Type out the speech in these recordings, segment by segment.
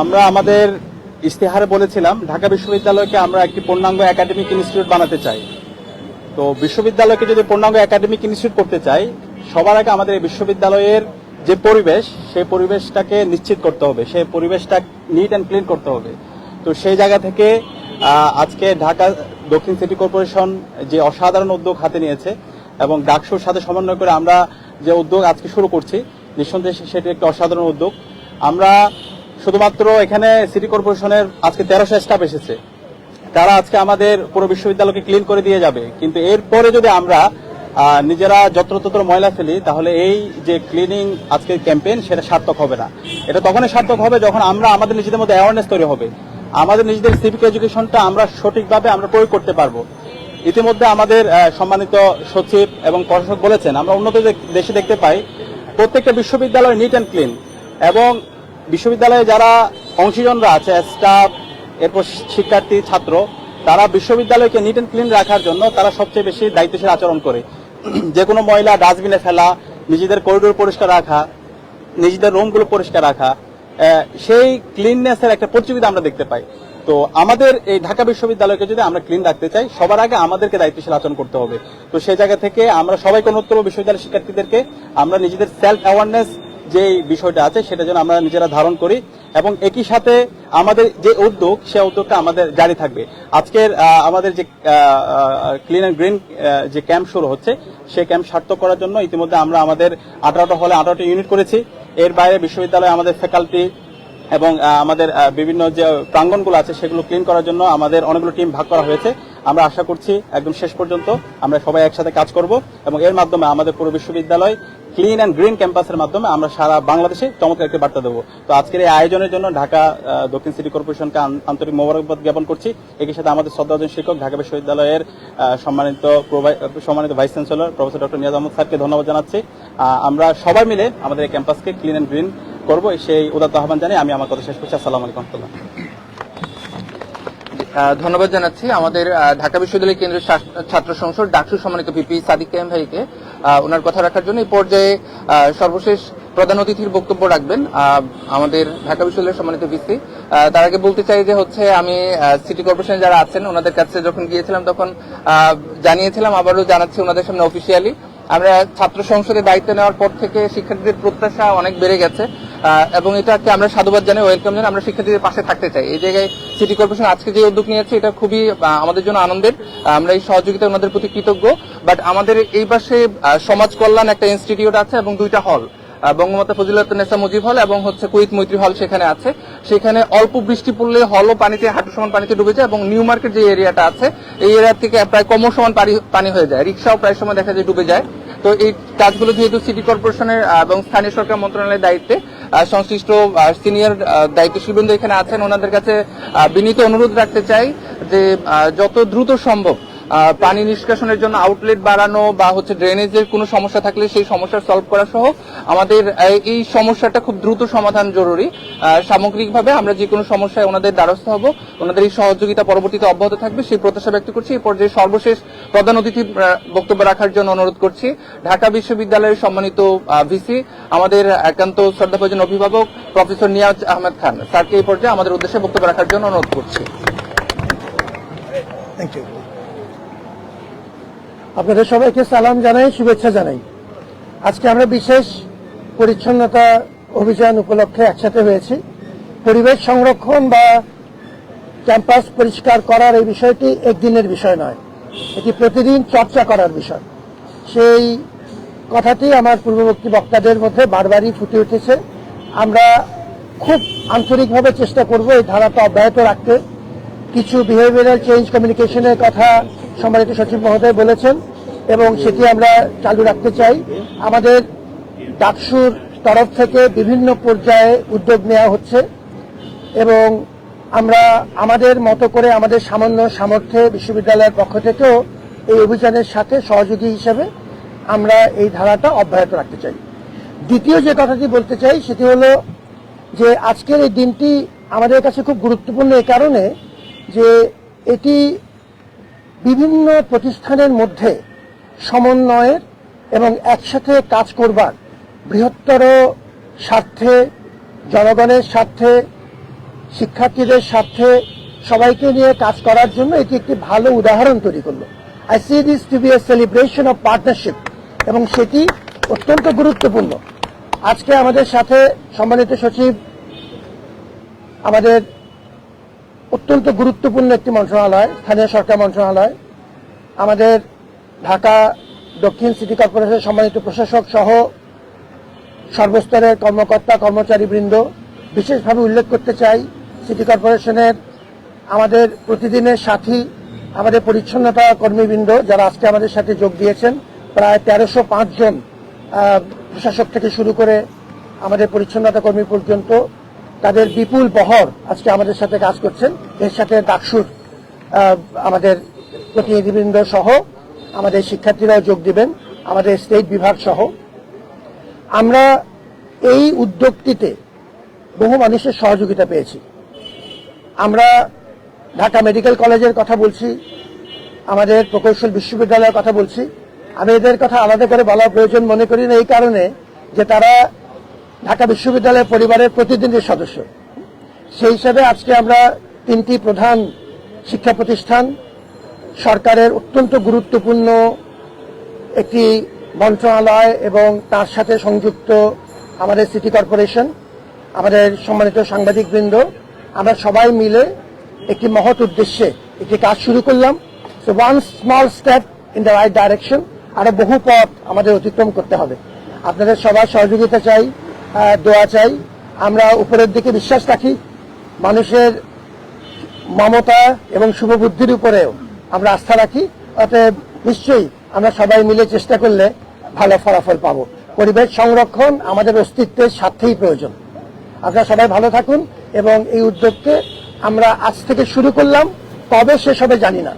আমরা আমাদের ইশতেহারে বলেছিলাম, ঢাকা বিশ্ববিদ্যালয়কে আমরা একটি পূর্ণাঙ্গ একাডেমিক ইনস্টিটিউট বানাতে চাই। তো বিশ্ববিদ্যালয়কে যদি পূর্ণাঙ্গ একাডেমিক ইনস্টিটিউট করতে চাই, সবার আগে আমাদের বিশ্ববিদ্যালয়ের যে পরিবেশ, সেই পরিবেশটাকে নিশ্চিত করতে হবে, সেই পরিবেশটা নিট অ্যান্ড ক্লিন করতে হবে। তো সেই জায়গা থেকে আজকে ঢাকা দক্ষিণ সিটি কর্পোরেশন যে অসাধারণ উদ্যোগ হাতে নিয়েছে এবং ডাকসুর সাথে সমন্বয় করে আমরা যে উদ্যোগ আজকে শুরু করছি নিঃসন্দেহে সেটি একটি অসাধারণ উদ্যোগ। আমরা শুধুমাত্র এখানে সিটি কর্পোরেশনের আজকে তেরোশো স্টাফ এসেছে। তারা আজকে আমাদের পুরো বিশ্ববিদ্যালয়কে ক্লিন করে দিয়ে যাবে। কিন্তু এরপরে যদি আমরা নিজেরা যত্রতত্র ময়লা ফেলি, তাহলে এই যে ক্লিনিং আজকের ক্যাম্পেইন সেটা সার্থক হবে না। এটা তখনই সার্থক হবে যখন আমরা আমাদের নিজেদের মধ্যে অ্যাওয়ারনেস তৈরি হবে। আমাদের নিজেদের সিভিক এডুকেশনটা আমরা সঠিকভাবে আমরা প্রয়োগ করতে পারব। ইতিমধ্যে আমাদের সম্মানিত সচিব এবং প্রশাসক বলেছেন, আমরা উন্নত দেশে দেখতে পাই প্রত্যেকটা বিশ্ববিদ্যালয় নিট অ্যান্ড ক্লিন এবং বিশ্ববিদ্যালয়ে যারা অংশীজনরা আছে স্টাফ এরপর শিক্ষার্থী, ছাত্র, তারা বিশ্ববিদ্যালয়কে নিট অ্যান্ড ক্লিন রাখার জন্য তারা সবচেয়ে বেশি দায়িত্বশীল আচরণ করে। যে কোনো ময়লা ডাস্টবিনে ফেলা, নিজেদের করিডোর পরিষ্কার রাখা, নিজেদের রুমগুলো পরিষ্কার রাখা সেই ক্লিননেসের একটা প্রতিযোগিতা আমরা দেখতে পাই। তো আমাদের এই ঢাকা বিশ্ববিদ্যালয়কে যদি আমরা ক্লিন রাখতে চাই, সবার আগে আমাদেরকে দায়িত্বশীল আচরণ করতে হবে। তো সেই জায়গা থেকে আমরা সবাই অনুত্তর বিশ্ববিদ্যালয় শিক্ষার্থীদেরকে আমরা নিজেদের সেলফ অ্যাওয়ারনেস যে বিষয়টা আছে, সেটা যেন আমরা নিজেরা ধারণ করি এবং একই সাথে আমাদের যে উদ্যোগ, সে উদ্যোগটা আমাদের জারি থাকবে। আজকের আমাদের যে ক্লিন অ্যান্ড গ্রিন যে ক্যাম্প শুরু হচ্ছে সেই ক্যাম্প সার্থক করার জন্য ইতিমধ্যে আমরা আমাদের আঠারোটা হলে আঠারোটা ইউনিট করেছি। এর বাইরে বিশ্ববিদ্যালয়ে আমাদের ফ্যাকাল্টি এবং আমাদের বিভিন্ন যে প্রাঙ্গনগুলো আছে সেগুলো ক্লিন করার জন্য আমাদের অনেকগুলো টিম ভাগ করা হয়েছে। আমরা আশা করছি একদম শেষ পর্যন্ত আমরা সবাই একসাথে কাজ করব এবং এর মাধ্যমে আমাদের পুরো বিশ্ববিদ্যালয় ক্লিন অ্যান্ড গ্রিন ক্যাম্পাসের মাধ্যমে আমরা সারা বাংলাদেশে চমৎকার একটি বার্তা দেবো। তো আজকের এই আয়োজনের জন্য ঢাকা দক্ষিণ সিটি কর্পোরেশনকে আন্তরিক মোবারকবাদ জ্ঞাপন করছি। একই সাথে আমাদের শ্রদ্ধাজন শিক্ষক, ঢাকা বিশ্ববিদ্যালয়ের সম্মানিত সম্মানিত vice chancellor professor doctor Niaz Ahmad স্যারকে ধন্যবাদ জানাচ্ছি। আমরা সবাই মিলে আমাদের এই ক্যাম্পাসকে ক্লিন অ্যান্ড গ্রিন করব সেই উদাত্ত আহ্বান জানিয়ে আমি আমার কথা শেষ করছি। আসসালামু আলাইকুম রহমতুল্লাহ। ধন্যবাদ জানাচ্ছি। আমাদের ঢাকা বিশ্ববিদ্যালয় কেন্দ্রীয় ছাত্র সংসদ ডাকসু সম্মানিত ভিপি সাদিক কেম ভাইকে ওনার কথা রাখার জন্য এই পর্যায়ে সর্বশেষ প্রধান অতিথির বক্তব্য রাখবেন। আমাদের ঢাকা বিশ্ববিদ্যালয়ের সম্মানিত ভিসি তার আগে বলতে চাই যে হচ্ছে আমি সিটি কর্পোরেশন যারা আছেন, ওনাদের কাছে যখন গিয়েছিলাম তখন জানিয়েছিলাম, আবারও জানাচ্ছি ওনাদের সামনে অফিসিয়ালি আমরা ছাত্র সংসদে দায়িত্ব নেওয়ার পর থেকে শিক্ষার্থীদের প্রত্যাশা অনেক বেড়ে গেছে। এবং এটাকে আমরা সাধুবাদ জানাই ওয়েলকাম জানাই, আমরা শিক্ষার্থীদের পাশে থাকতে চাই। এই জায়গায় সিটি কর্পোরেশন আজকে যে উদ্যোগ নিয়েছে এটা খুবই আমাদের জন্য আনন্দের। আমরা এই সহযোগিতা ওনাদের প্রতি কৃতজ্ঞ। বাট আমাদের এই পাশে সমাজ কল্যাণ একটা ইনস্টিটিউট আছে এবং দুইটা হল বঙ্গমাতা ফজিলাতুন্নেসা মুজিব হল এবং হচ্ছে কুইত মৈত্রী হল সেখানে আছে। সেখানে অল্প বৃষ্টি পড়লে হলও পানিতে, হাঁটু সমান পানিতে ডুবে যায় এবং নিউ মার্কেট যে এরিয়াটা আছে, এই এরিয়া থেকে প্রায় কম সমান পানি- হয়ে যায়। রিক্সাও প্রায় সময় দেখা যায় ডুবে যায়। তো এই কাজগুলো যেহেতু সিটি কর্পোরেশনের এবং স্থানীয় সরকার মন্ত্রণালয়ের দায়িত্বে সংশ্লিষ্ট সিনিয়র দায়িত্বশীলবৃন্দ এখানে আছেন। ওনাদের কাছে বিনীত অনুরোধ রাখতে চাই যে যত দ্রুত সম্ভব পানি নিষ্কাশনের জন্য আউটলেট বাড়ানো বা হচ্ছে ড্রেনেজের কোনো সমস্যা থাকলে সেই সমস্যা সলভ করা সহ আমাদের এই সমস্যাটা খুব দ্রুত সমাধান জরুরি। সামগ্রিকভাবে আমরা যে কোনো সমস্যায় ওনাদের দ্বারস্থ হব, ওনাদের এই সহযোগিতা পরবর্তীতে অব্যাহত থাকবে, সেই প্রত্যাশা ব্যক্ত করছি। এই পর্যায়ে সর্বশেষ প্রধান অতিথি বক্তব্য রাখার জন্য অনুরোধ করছি। ঢাকা বিশ্ববিদ্যালয়ের সম্মানিত ভিসি, আমাদের একান্ত শ্রদ্ধাভাজন অভিভাবক প্রফেসর নিয়াজ আহমেদ খান। স্যারকে এই পর্যায়ে আমাদের উদ্দেশ্যে বক্তব্য রাখার জন্য অনুরোধ করছি। থ্যাংক ইউ আপনাদের সবাইকে সালাম জানাই, শুভেচ্ছা জানাই। আজকে আমরা বিশেষ পরিচ্ছন্নতা অভিযান উপলক্ষে একসাথে হয়েছি। পরিবেশ সংরক্ষণ বা ক্যাম্পাস পরিষ্কার করার এই বিষয়টি একদিনের বিষয় নয়, এটি প্রতিদিন চর্চা করার বিষয়। সেই কথাটি আমার পূর্ববর্তী বক্তাদের মধ্যে বারবারই ফুটে উঠেছে। আমরা খুব আন্তরিকভাবে চেষ্টা করব এই ধারাটা অব্যাহত রাখতে। কিছু বিহেভিয়ারাল চেঞ্জ কমিউনিকেশনের কথা সম্মানিত সচিব মহোদয় বলেছেন, এবং সেটি আমরা চালু রাখতে চাই। আমাদের ডাকসুর তরফ থেকে বিভিন্ন পর্যায়ে উদ্যোগ নেওয়া হচ্ছে, এবং আমরা আমাদের মতো করে আমাদের সামান্য সামর্থ্যে বিশ্ববিদ্যালয়ের পক্ষ থেকেও এই অভিযানের সাথে সহযোগী হিসেবে আমরা এই ধারাটা অব্যাহত রাখতে চাই। দ্বিতীয় যে কথাটি বলতে চাই, সেটি হলো যে আজকের এই দিনটি আমাদের কাছে খুব গুরুত্বপূর্ণ এই কারণে যে এটি বিভিন্ন প্রতিষ্ঠানের মধ্যে সমন্বয়ের এবং একসাথে কাজ করবার বৃহত্তর স্বার্থে, জনগণের স্বার্থে, শিক্ষার্থীদের স্বার্থে সবাইকে নিয়ে কাজ করার জন্য এটি একটি ভালো উদাহরণ তৈরি করল। I see this to be a celebration of partnership এবং সেটি অত্যন্ত গুরুত্বপূর্ণ। আজকে আমাদের সাথে সম্মানিত সচিব, আমাদের অত্যন্ত গুরুত্বপূর্ণ একটি মন্ত্রণালয় স্থানীয় সরকার মন্ত্রণালয়। আমাদের ঢাকা দক্ষিণ সিটি কর্পোরেশনের সম্মানিত প্রশাসক সহ সর্বস্তরের কর্মকর্তা কর্মচারী বৃন্দ বিশেষভাবে উল্লেখ করতে চাই সিটি কর্পোরেশনের আমাদের প্রতিদিনের সাথী আমাদের পরিচ্ছন্নতা কর্মীবৃন্দ যারা আজকে আমাদের সাথে যোগ দিয়েছেন প্রায় তেরোশো জন আহ, প্রশাসক থেকে শুরু করে আমাদের পরিচ্ছন্নতা কর্মী পর্যন্ত তাদের বিপুল বহর আজকে আমাদের সাথে কাজ করছেন। এর সাথে ডাকসুর আমাদের প্রতিনিধিবৃন্দ সহ আমাদের শিক্ষার্থীরাও যোগ দিবেন, আমাদের স্টেট বিভাগ সহ। আমরা এই উদ্যোগটিতে বহু মানুষের সহযোগিতা পেয়েছি। আমরা ঢাকা মেডিকেল কলেজের কথা বলছি, আমাদের প্রকৌশল বিশ্ববিদ্যালয়ের কথা বলছি। আমি এদের কথা আলাদা করে বলার প্রয়োজন মনে করি না, এই কারণে যে তারা ঢাকা বিশ্ববিদ্যালয়ের পরিবারের প্রতিদিনের সদস্য। সেই হিসাবে আজকে আমরা তিনটি প্রধান শিক্ষা প্রতিষ্ঠান, সরকারের অত্যন্ত গুরুত্বপূর্ণ একটি মন্ত্রণালয় এবং তার সাথে সংযুক্ত আমাদের সিটি কর্পোরেশন, আমাদের সম্মানিত সাংবাদিকবৃন্দ, আমরা সবাই মিলে একটি মহৎ উদ্দেশ্যে একটি কাজ শুরু করলাম। So one small step in the right direction আরও বহু পথ আমাদের অতিক্রম করতে হবে। আপনাদের সবার সহযোগিতা চাই। দোয়া চাই। আমরা উপরের দিকে বিশ্বাস রাখি। মানুষের মমতা এবং শুভবুদ্ধির উপরেও আমরা আস্থা রাখি। অতএব নিশ্চয়ই আমরা সবাই মিলে চেষ্টা করলে ভালো ফলাফল পাবো। পরিবেশ সংরক্ষণ আমাদের অস্তিত্বের স্বার্থেই প্রয়োজন। আপনারা সবাই ভালো থাকুন এবং এই উদ্যোগকে আমরা আজ থেকে শুরু করলাম কবে শেষ হবে জানি না।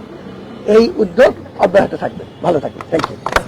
এই উদ্যোগ অব্যাহত থাকবে। ভালো থাকবে থ্যাংক ইউ